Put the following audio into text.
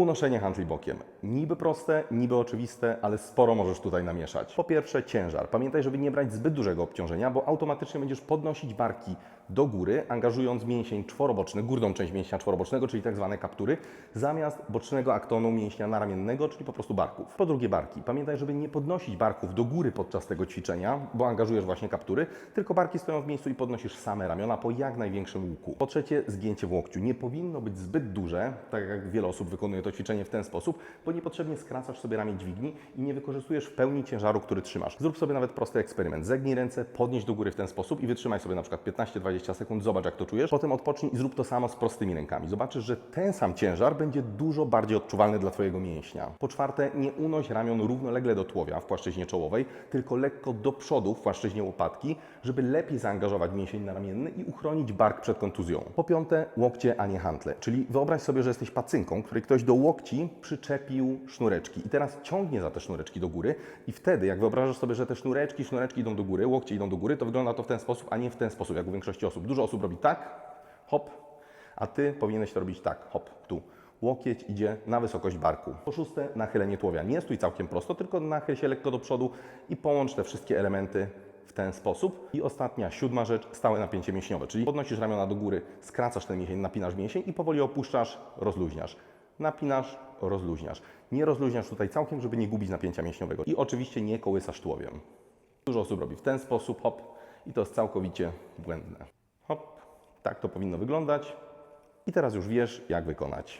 Unoszenie handli bokiem. Niby proste, niby oczywiste, ale sporo możesz tutaj namieszać. Po pierwsze ciężar. Pamiętaj, żeby nie brać zbyt dużego obciążenia, bo automatycznie będziesz podnosić barki do góry, angażując mięsień czworoboczny, górną część mięśnia czworobocznego, czyli tak zwane kaptury, zamiast bocznego aktonu mięśnia naramiennego, czyli po prostu barków. Po drugie barki. Pamiętaj, żeby nie podnosić barków do góry podczas tego ćwiczenia, bo angażujesz właśnie kaptury, tylko barki stoją w miejscu i podnosisz same ramiona po jak największym łuku. Po trzecie zgięcie w łokciu. Nie powinno być zbyt duże, tak jak wiele osób wykonuje to ćwiczenie w ten sposób, bo niepotrzebnie skracasz sobie ramię dźwigni i nie wykorzystujesz w pełni ciężaru, który trzymasz. Zrób sobie nawet prosty eksperyment. Zegnij ręce, podnieś do góry w ten sposób i wytrzymaj sobie na przykład 15-20 sekund, zobacz jak to czujesz. Potem odpocznij i zrób to samo z prostymi rękami. Zobaczysz, że ten sam ciężar będzie dużo bardziej odczuwalny dla Twojego mięśnia. Po czwarte, nie unoś ramion równolegle do tułowia w płaszczyźnie czołowej, tylko lekko do przodu w płaszczyźnie łopatki, żeby lepiej zaangażować mięsień naramienny i uchronić bark przed kontuzją. Po piąte, łokcie, a nie hantle. Czyli wyobraź sobie, że jesteś pacynką, której ktoś do łokci przyczepił sznureczki i teraz ciągnie za te sznureczki do góry i wtedy, jak wyobrażasz sobie, że te sznureczki, sznureczki idą do góry, łokcie idą do góry, to wygląda to w ten sposób, a nie w ten sposób, jak u większości osób. Dużo osób robi tak, hop, a Ty powinieneś to robić tak, hop, tu. Łokieć idzie na wysokość barku. Po szóste, nachylenie tułowia. Nie stój całkiem prosto, tylko nachyl się lekko do przodu i połącz te wszystkie elementy w ten sposób. I ostatnia, siódma rzecz, stałe napięcie mięśniowe, czyli podnosisz ramiona do góry, skracasz ten mięsień, napinasz mięsień i powoli opuszczasz, rozluźniasz. Napinasz, rozluźniasz. Nie rozluźniasz tutaj całkiem, żeby nie gubić napięcia mięśniowego. I oczywiście nie kołysasz tułowiem. Dużo osób robi w ten sposób, hop, i to jest całkowicie błędne. Hop, tak to powinno wyglądać. I teraz już wiesz, jak wykonać.